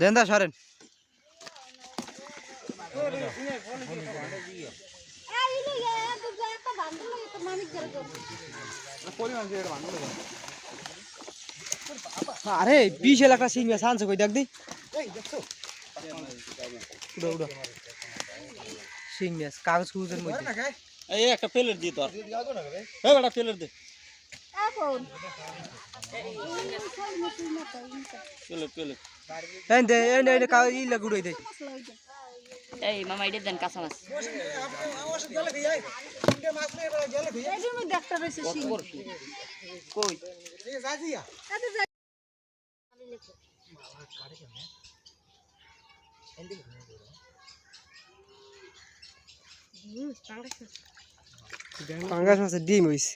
দেন দা সরেন। আরে বিশ টাকা সিং আনছে কই দেখ দি। উড়ো উড়ো। সিং মাছ কাগজ কুগজের মধ্যে। এই একটা প্লেট দি তোর। এই একটা প্লেট দে। প্লেট প্লেট এই দে এই নে, কাগজ ই লাগ দে। এই মামা এটা দেন কাঁচা মাছ। কই? পাঙ্গাস মাছের ডিম হইছে